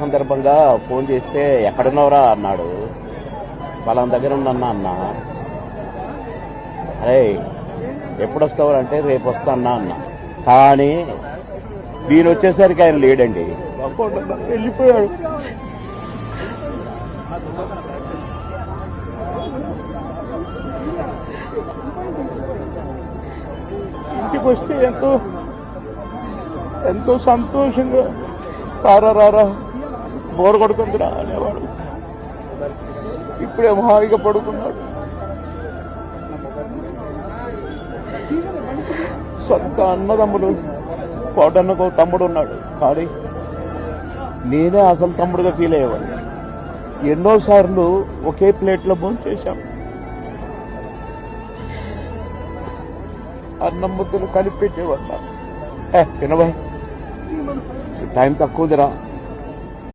సందర్భంగా ఫోన్ చేస్తే ఎక్కడున్నావురా? అన్నాడు. వాళ్ళ దగ్గర ఉండన్నా అన్న. అరే ఎప్పుడు వస్తావు అంటే రేపు అన్నా. అన్న కానీ దీని వచ్చేసరికి ఆయన లేడండి. వెళ్ళిపోయాడు. ఇంటికి వస్తే ఎంతో ఎంతో సంతోషంగా రారా రారా. బోర కొడుకుందిరా అనేవాడు. ఇప్పుడేమో హాయిగా పడుకున్నాడు. సొంత అన్నదమ్ముడు కోటన్నకు తమ్ముడు ఉన్నాడు. కానీ నేనే అసలు తమ్ముడుగా ఫీల్ అయ్యేవాడిని. ఎన్నోసార్లు ఒకే ప్లేట్లో భోజనం చేశాం. అన్నం ముద్దలు కలిపి పెట్టేవాడు ఏ వినబాయ్ టైం తక్కువదిరా.